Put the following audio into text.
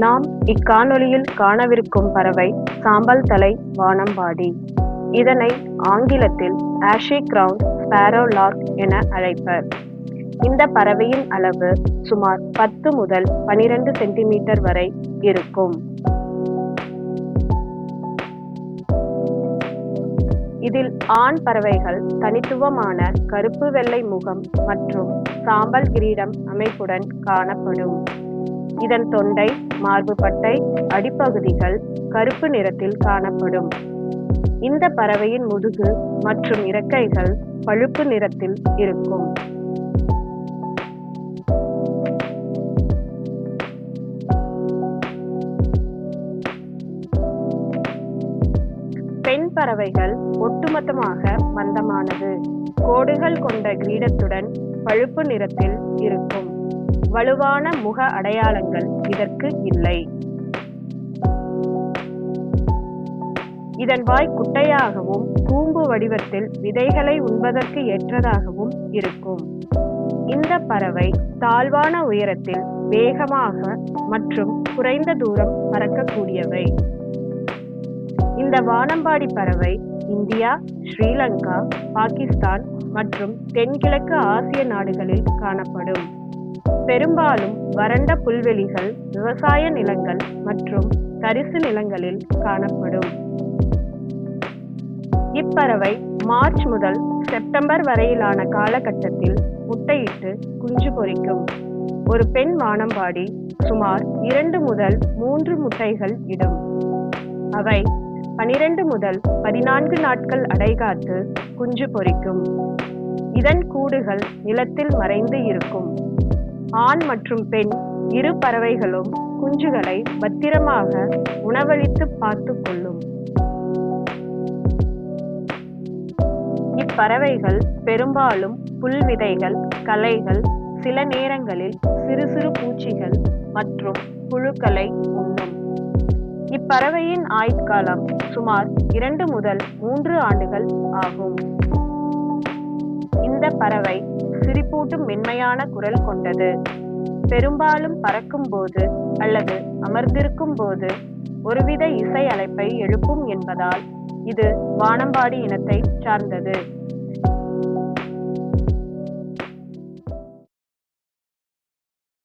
நாம் இக்காணொளியில் காணவிருக்கும் பறவை சாம்பல் தலை வானம்பாடி இதனை ஆங்கிலத்தில் ஆஷி கிரவுண்ட் ஸ்பேரோ லார்க் என அழைப்பர். இந்த பறவையின் அளவு சுமார் பத்து முதல் பனிரெண்டு சென்டிமீட்டர் வரை இருக்கும். இதில் ஆண் பறவைகள் தனித்துவமான கருப்பு வெள்ளை முகம் மற்றும் சாம்பல் கிரீடம் அமைப்புடன் காணப்படும். இதன் தொண்டை மார்புப்பட்டை அடிப்பகுதிகள் கருப்பு நிறத்தில் காணப்படும். இந்த பறவையின் முதுகு மற்றும் இறக்கைகள் பழுப்பு நிறத்தில் இருக்கும். பெண் பறவைகள் ஒட்டுமொத்தமாக மந்தமானது. கோடுகள் கொண்ட கிரீடத்துடன் பழுப்பு நிறத்தில் இருக்கும். வலுவான முக அடையாளங்கள் இதற்கு இல்லை. இதன் வாய் குட்டையாகவும் கூம்பு வடிவத்தில் விதைகளை உண்பதற்கு ஏற்றதாகவும் இருக்கும். இந்த பறவை தாழ்வான உயரத்தில் வேகமாக மற்றும் குறைந்த தூரம் பறக்கக்கூடியவை. இந்த வானம்பாடி பறவை இந்தியா ஸ்ரீலங்கா பாகிஸ்தான் மற்றும் தென்கிழக்கு ஆசிய நாடுகளில் காணப்படும். பெரும்பாலும் வறண்ட புல்வெளிகள் விவசாய நிலங்கள் மற்றும் தரிசு நிலங்களில் காணப்படும். இப்பறவை மார்ச் முதல் செப்டம்பர் வரையிலான காலகட்டத்தில் முட்டையிட்டு குஞ்சு பொரிக்கும். ஒரு பெண் வானம்பாடி சுமார் இரண்டு முதல் மூன்று முட்டைகள் இடும். அவை பனிரெண்டு முதல் பதினான்கு நாட்கள் அடைகாத்து குஞ்சு பொரிக்கும். இதன் கூடுகள் நிலத்தில் மறைந்து இருக்கும். ஆண் மற்றும் பெண் இரு பறவைகளும் குஞ்சுகளை பத்திரமாக உணவளித்து பார்த்து கொள்ளும் இப்பறவைகள் பெரும்பாலும் புல்விதைகள் கலைகள் களைகள் சில நேரங்களில் சிறு சிறு பூச்சிகள் மற்றும் புழுக்களை உண்ணும். இப்பறவையின் ஆயுட்காலம் சுமார் இரண்டு முதல் மூன்று ஆண்டுகள் ஆகும். இந்த பறவை சிரிப்பூட்டும் மென்மையான குரல் கொண்டது. பெரும்பாலும் பறக்கும் போது அல்லது அமர்ந்திருக்கும் போது ஒருவித இசை அழைப்பை எழுப்பும் என்பதால் இது வானம்பாடி இனத்தை சார்ந்தது.